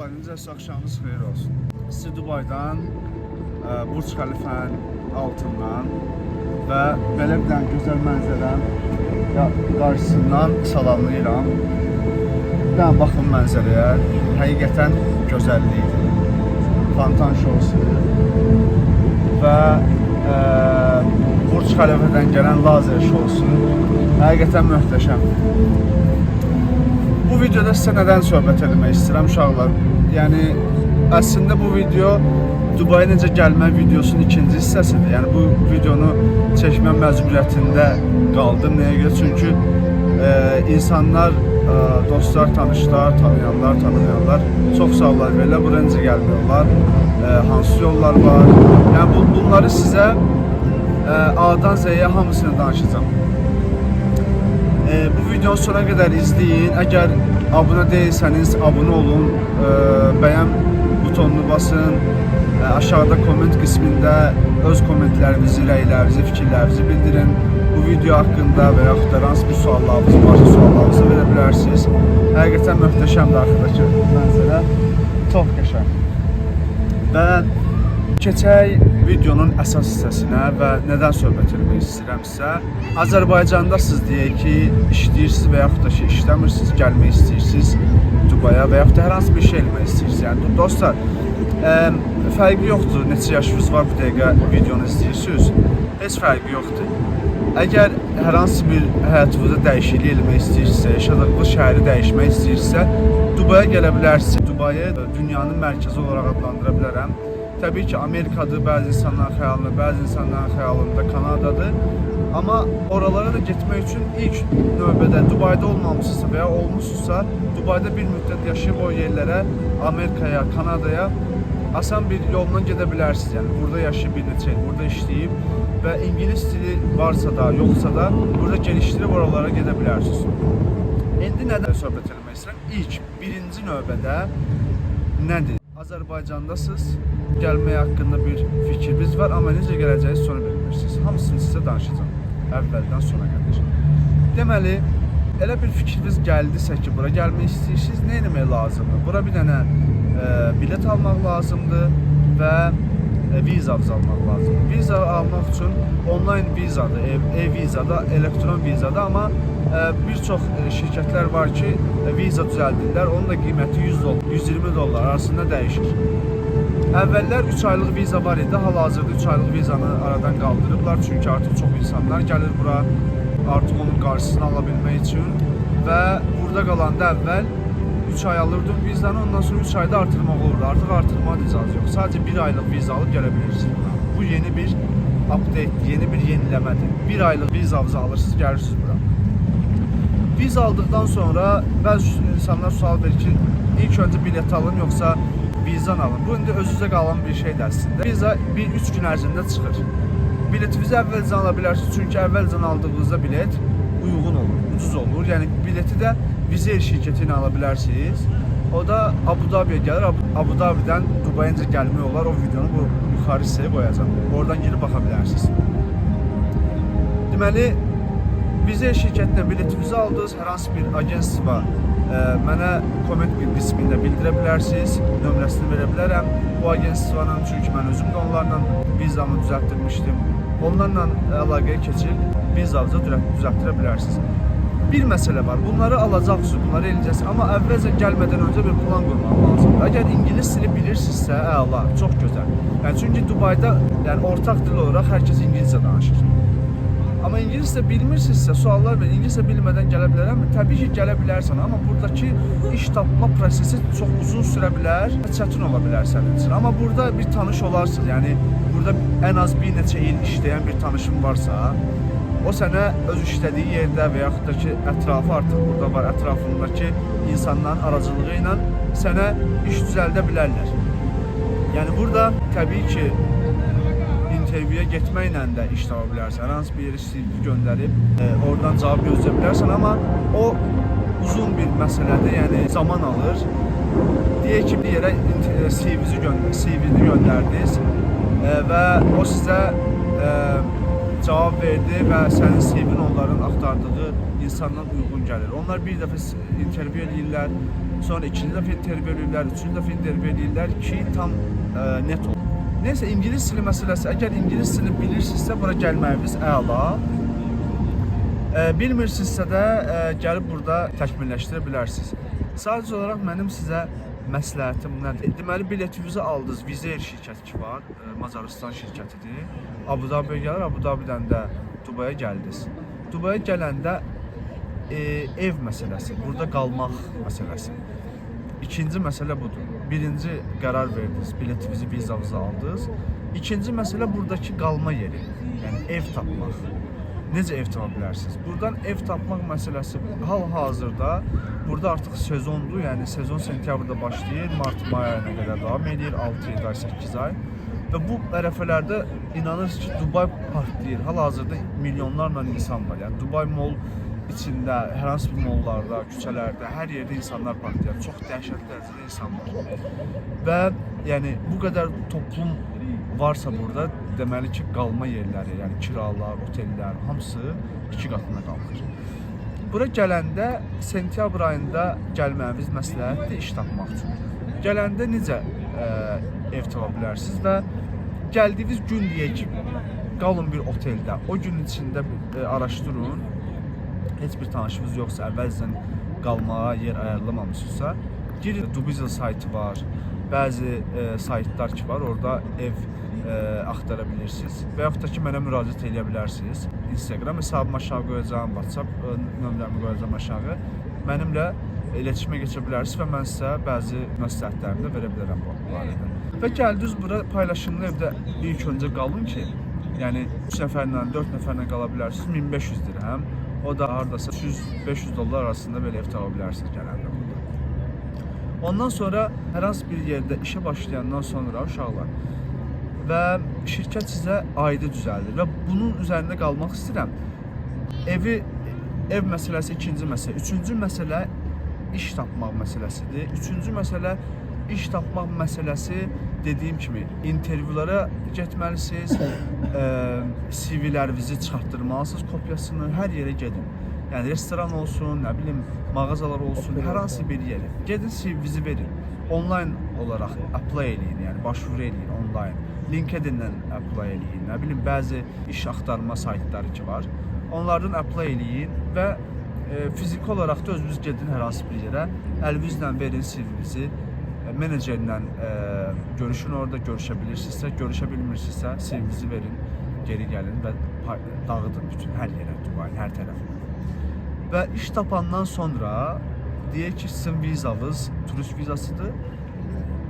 Necəsə axşamınız xeyir olsun. Sizi Dubaydan, ə, Burç Xəlifənin altından və belə bir gözəl mənzərənin qarşısından salamlayıram. Bir baxın mənzərəyə. Həqiqətən gözəllikdir. Fontan şousu və ə, Burç Xəlifədən gələn lazer şousu həqiqətən möhtəşəm. Bu videoda sizə nədən söhbət etmək istəyirəm uşaqlar. Yəni əslində bu video Dubaya necə gəlmə videosunun ikinci hissəsidir. Yəni bu videonu çəkmə məcburiyyətində qaldım. Nəyə görə? Çünki e, insanlar, e, dostlar, tanışlar, tanıyanlar, tanımayanlar çox suallar verirlər. Bura necə gəlmiyorlar? E, hansı yollar var? Yəni bu, bunları sizə e, A'dan Z'yə hamısını danışacağım. Ee, bu videonun sonuna kadar izleyin. Eğer abone değilseniz abone olun. Ee, beğen butonunu basın. Ee, aşağıda comment kısmında öz kommentlerinizi, rəylərinizi, fikirlərinizi bildirin. Bu video hakkında və yaxud da hansı bir suallarınız varsa suallarınızı verə bilərsiniz. Həqiqətən möhtəşəmdir arkadaşlar mənzərə. Çox qəşəng. Və keçək videonun əsas hissəsinə və nədən söhbət etmək istəyirəmsə, Azərbaycandasınız deyək ki, işləyirsiniz və yaxud da ki, işləmirsiniz, gəlmək istəyirsiniz Dubaya və yaxud da hər hansı bir şey eləmək istəyirsiniz. Yəni dostlar, ə, fərqi yoxdur neçə yaşınız var bu dəqiqə videonu izləyirsiniz. Heç fərqi yoxdur. Əgər hər hansı bir həyatınızda dəyişiklik eləmək istəyirsinizsə, yaşadığınız şəhəri dəyişmək istəyirsinizsə, Dubaya gələ bilərsiniz. Dubayı dünyanın mərkəzi olaraq adlandıra bilərəm. Təbii ki, Amerikadır bəzi insanların xəyalında, bəzi insanların xəyalında Kanadadır. Amma oralara da getmək üçün ilk növbədə Dubayda olmamısınızsa və ya olmusunuzsa, Dubayda bir müddət yaşayıb o yerlərə, Amerikaya, Kanadaya asan bir yolla gedə bilərsiniz. Yəni burada yaşayıb bir neçə burada işləyib və ingilis dili varsa da, yoxsa da burada gelişdirib oralara gedə bilərsiniz. İndi nədən söhbət etmək istəyirəm? İlk birinci növbədə nədir? Azərbaycandasınız, gəlmək haqqında bir fikriniz var, amma necə gələcəyiniz sonu bilmirsiniz. Hamısını sizə danışacağam əvvəldən sona qədər. Deməli, elə bir fikriniz gəldisə ki, bura gəlmək istəyirsiniz, nə etmək lazımdır? Bura bir dənə e, bilet almaq lazımdır və e, vizanızı almaq lazımdır. Viza almaq üçün onlayn vizadır, e, e-vizada, elektron vizada, amma bir çox e, şirkətlər var ki, e, viza düzəldirlər. Onun da qiyməti 100 dollar, 120 dollar arasında dəyişir. Əvvəllər 3 aylıq viza var idi. Hal-hazırda 3 aylıq vizanı aradan qaldırıblar. Çünki artıq çox insanlar gəlir bura artıq onun qarşısını ala bilmək üçün və burada qalanda əvvəl 3 ay alırdın vizanı, ondan sonra 3 ayda artırmaq olurdu. Artıq artırma icazə yox. Sadəcə 1 aylıq viza alıb gələ bilirsiniz. Bu yeni bir update, yeni bir yeniləmədir. 1 aylıq vizanızı alırsınız, gəlirsiniz bura. Viza aldıktan sonra bəzi insanlar sual verir ki, ilk önce bilet alın yoksa vizan alın. Bu indi özünüzə qalan bir şeydir əslində. Viza 1-3 gün ərzində çıxır. Biletinizi əvvəlcən ala bilərsiniz, çünki əvvəlcən aldığınızda bilet uyğun olur, ucuz olur. Yəni bileti də Vizer şirkəti ilə ala bilərsiniz. O da Abu Dhabi'yə gəlir. Abu, Dhabi'dən Dubaya necə gəlmək olar o videonu bu yuxarı hissəyə qoyacağam. Oradan girib baxa bilərsiniz. Deməli, Vizer şirkətindən biletinizi aldınız, hər hansı bir agentstva ə, mənə komment qismində bildirə bilərsiniz, nömrəsini verə bilərəm. Bu agentstvanın çünki mən özüm də onlarla vizamı düzəltdirmişdim. Onlarla əlaqəyə keçib vizanızı düzəlt- düzəltdirə bilərsiniz. Bir məsələ var. Bunları alacaqsınız, bunları eləyəcəksiniz, amma əvvəlcə gəlmədən öncə bir plan qurmaq lazımdır. Əgər ingilis dili bilirsinizsə, əla, çox gözəl. Yəni çünki Dubayda, yəni ortaq dil olaraq hər kəs ingiliscə danışır. Amma ingiliscə bilmirsinizsə, suallar verin. İngiliscə bilmədən gələ bilərəmmi? Təbii ki, gələ bilərsən, amma buradakı iş tapma prosesi çox uzun sürə bilər çətin ola bilər sənin üçün. Amma burada bir tanış olarsınız. Yəni burada ən az bir neçə il işləyən bir tanışın varsa, o sənə öz işlədiyi yerdə və yaxud da ki, ətrafı artıq burada var, ətrafındakı insanların aracılığı ilə sənə iş düzəldə bilərlər. Yəni burada təbii ki, intervyuya getməklə də iş tapa bilərsən. Hansı bir yerə CV göndərib, e, oradan cavab gözləyə bilərsən, amma o uzun bir məsələdir, yəni zaman alır. Deyək ki, bir yerə e, CV-nizi göndər, CV-ni göndərdiniz e, və o sizə e, cavab verdi və sənin CV-in onların axtardığı insandan uyğun gəlir. Onlar bir dəfə intervyu eləyirlər, Sonra ikinci dəfə intervyu eləyirlər, üçüncü dəfə intervyu eləyirlər ki, tam ə, net ol. Neysə ingilis dili məsələsi, əgər ingilis dilini bilirsinizsə bura gəlməyiniz əla. Ə, bilmirsinizsə də ə, gəlib burada təkmilləşdirə bilərsiniz. Sadəcə olaraq mənim sizə məsləhətim nədir? Deməli biletinizi aldınız. Vizer şirkəti ki var, ə, Macarıstan şirkətidir. Abu Dhabiyə gəlir, Abu Dhabidən də Dubaya gəldiniz. Dubaya gələndə e, ev məsələsi, burada qalmaq məsələsi. İkinci məsələ budur. Birinci qərar verdiniz, biletinizi, vizanızı aldınız. İkinci məsələ buradakı qalma yeri, yəni ev tapmaq. Necə ev tapa bilərsiniz? Buradan ev tapmaq məsələsi hal-hazırda burada artıq sezondur, yəni sezon sentyabrda başlayır, mart-may ayına qədər davam edir, 6 ay, 8 ay. Və bu ərəfələrdə inanırsınız ki, Dubay partlayır. Hal-hazırda milyonlarla insan var. Yəni Dubay Mall içində, hər hansı bir mollarda, küçələrdə, hər yerdə insanlar partlayır. Çox dəhşətli dərəcədə insan var. Və yəni bu qədər toplum varsa burada, deməli ki, qalma yerləri, yəni kiralar, otellər, hamısı iki qatına qalxır. Bura gələndə sentyabr ayında gəlməyimiz məsləhətdir iş tapmaq üçün. Gələndə necə ə, ev tapa bilərsiniz və gəldiyiniz gün deyək ki, qalın bir oteldə. O gün içində ə, araşdırın. Heç bir tanışınız yoxsa, əvvəlcədən qalmağa yer ayarlamamısınızsa, girin Dubiza saytı var. Bəzi ə, saytlar ki var, orada ev ə, axtara bilirsiniz və yaxud da ki mənə müraciət edə bilərsiniz. Instagram hesabımı aşağı qoyacağam, WhatsApp ə, nömrəmi qoyacağam aşağı. Mənimlə iletişimə keçə bilərsiniz və mən sizə bəzi məsləhətlərimi də verə bilərəm bu barədə. Və gəldiniz bura paylaşımlı evdə ilk öncə qalın ki, yəni 3 nəfərlə, 4 nəfərlə qala bilərsiniz 1500 dirhəm. O da hardasa 100-500 dollar arasında belə ev tapa bilərsiniz gələndə burada. Ondan sonra hər hansı bir yerdə işə başlayandan sonra uşaqlar və şirkət sizə aydı düzəldir və bunun üzərində qalmaq istəyirəm. Evi ev məsələsi ikinci məsələ. Üçüncü məsələ iş tapmaq məsələsidir. Üçüncü məsələ iş tapmaq məsələsi dediyim kimi intervyulara getməlisiniz, ə, CV-lərinizi çıxartdırmalısınız kopyasını, hər yerə gedin. Yəni restoran olsun, nə bilim, mağazalar olsun, hər hansı bir yerə. Gedin CV-nizi verin. Onlayn olaraq apply eləyin, yəni başvuru eləyin onlayn. LinkedIn-dən apply eləyin. Nə bilim, bəzi iş axtarma saytları ki var. Onlardan apply eləyin və e, fiziki olaraq da özünüz gedin hər hansı bir yerə, əlinizlə verin CV-nizi, menecerlə e, görüşün orada görüşə bilirsinizsə, görüşə bilmirsinizsə CV-nizi verin, geri gəlin və dağıdın bütün hər yerə, Dubayın hər tərəfinə. Və iş tapandan sonra deyək ki, sizin vizanız turist vizasıdır.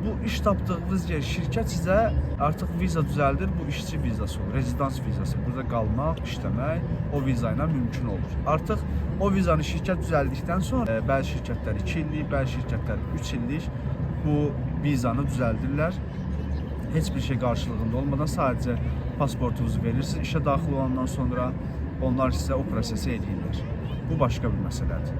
Bu iş tapdığınız yer şirkət sizə artıq viza düzəldir. Bu işçi vizası olur, rezidans vizası. Burada qalmaq, işləmək o viza mümkün olur. Artıq o vizanı şirkət düzəldikdən sonra e, bəzi şirkətlər 2 illik, bəzi şirkətlər 3 illik bu vizanı düzəldirlər. Heç bir şey qarşılığında olmadan sadəcə pasportunuzu verirsiniz. İşə daxil olandan sonra onlar sizə o prosesi edirlər. Bu başqa bir məsələdir.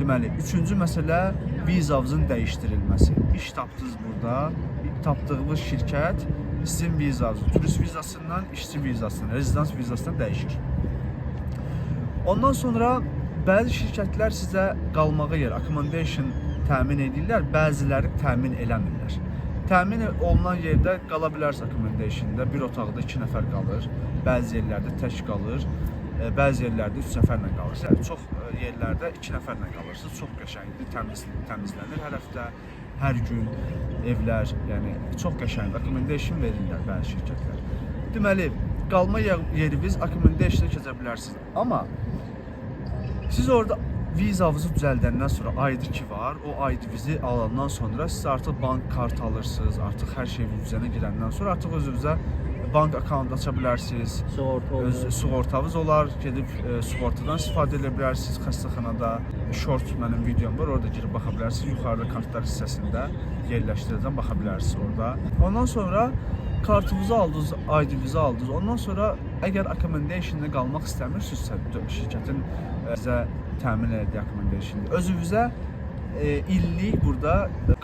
Deməli, üçüncü məsələ vizanızın dəyişdirilməsi. İş tapdınız burada, tapdığınız şirkət sizin vizanızı turist vizasından işçi vizasına, rezidans vizasına dəyişir. Ondan sonra bəzi şirkətlər sizə qalmağa yer, accommodation təmin edirlər, bəziləri təmin eləmirlər. Təmin olunan yerdə qala bilərsiniz accommodationda, bir otaqda 2 nəfər qalır, bəzi yerlərdə tək qalır, e, bəzi yerlərdə 3 nəfərlə qalırsınız. Çox e, yerlərdə 2 nəfərlə qalırsınız. Çox qəşəngdir, təmiz təmizlənir hər həftə, hər gün evlər, yəni çox qəşəngdir. Accommodation verirlər bəzi şirkətlər. Deməli, qalma yer- yeriniz accommodation keçə bilərsiniz. Amma siz orada vizanızı düzəldəndən sonra ID ki var, o ID vizi alandan sonra siz artıq bank kart alırsınız, artıq hər şey üzərinə girəndən sonra artıq özünüzə bank akkaunt aça bilərsiniz. Sığorta olur. Öz sığortanız olar, gedib e, sığortadan istifadə edə bilərsiniz xəstəxanada. Short mənim videom var, orada girib baxa bilərsiniz. Yuxarıda kartlar hissəsində yerləşdirəcəm, baxa bilərsiniz orada. Ondan sonra kartınızı aldınız, ID-nizi aldınız. Ondan sonra əgər accommodation-da qalmaq istəmirsinizsə, şirkətin sizə təmin etdiyi accommodation özünüzə e, illik burada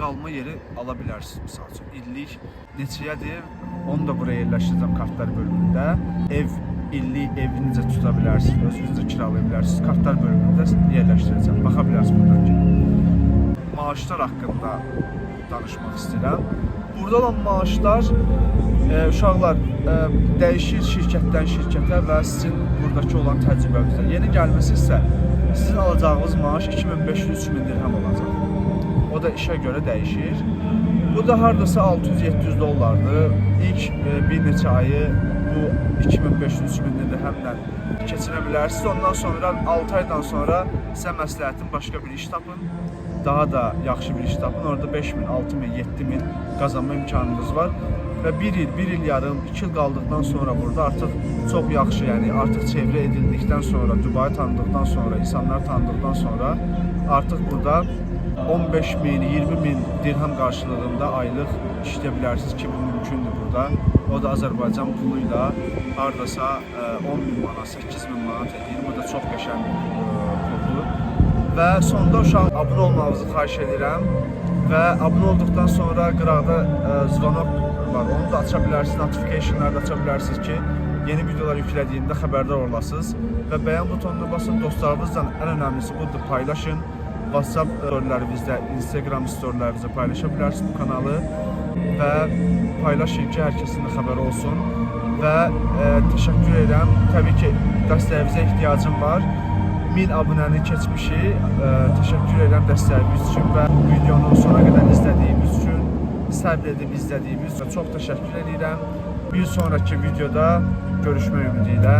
qalma yeri ala bilərsiniz misal üçün. İllik neçəyədir? Onu da buraya yerləşdirəcəm kartlar bölümündə. Ev illik evi necə tuta bilərsiniz, özünüz də kiralaya bilərsiniz. Kartlar bölümündə yerləşdirəcəm. Baxa bilərsiniz maaşlar haqqında danışmaq istəyirəm. Burada olan maaşlar e, uşaqlar e, dəyişir şirkətdən şirkətə və sizin buradakı olan təcrübənizdə. Yeni gəlmisinizsə sizin alacağınız maaş 2500-3000 dirhəm olacaq. O da işə görə dəyişir. Bu da hardasa 600-700 dollardır. İlk e, bir neçə ayı bu 2500-3000 dirhəmlə keçirə bilərsiniz. Ondan sonra 6 aydan sonra sizə məsləhətim başqa bir iş tapın. Daha da yaxşı bir iş tapın. Orada 5000, 6000, 7000 qazanma imkanınız var. Və 1 il, 1 il yarım, 2 il qaldıqdan sonra burada artıq çox yaxşı, yəni artıq çevrə edildikdən sonra, Dubayı tanıdıqdan sonra, insanlar tanıdıqdan sonra artıq burada 15 min, 20 min dirham qarşılığında aylıq işləyə bilərsiniz ki, bu mümkündür burada. O da Azərbaycan pulu ilə hardasa e, 10 min manat, 8 min manat edir. Bu da çox qəşəng puldur. Və sonda uşaq abunə olmağınızı xahiş edirəm və abunə olduqdan sonra qıraqda e, zvanok var. Onu da aça bilərsiniz, notificationları da aça ki, yeni videolar yüklədiyimdə xəbərdar olasınız və bəyən butonuna basın. Dostlarınızla ən önəmlisi budur, paylaşın. WhatsApp storylərimizdə, Instagram storylərimizdə paylaşa bilərsiniz bu kanalı və paylaşın ki, hər kəsin də olsun və e, təşəkkür edirəm. Təbii ki, dəstəyinizə ehtiyacım var. 1000 abunəni keçmişik. E, təşəkkür edirəm dəstəyiniz üçün və videonu sona qədər izlədiyiniz üçün, səbr edib izlədiyiniz üçün çox təşəkkür edirəm. Bir sonraki videoda görüşmək ümidi ilə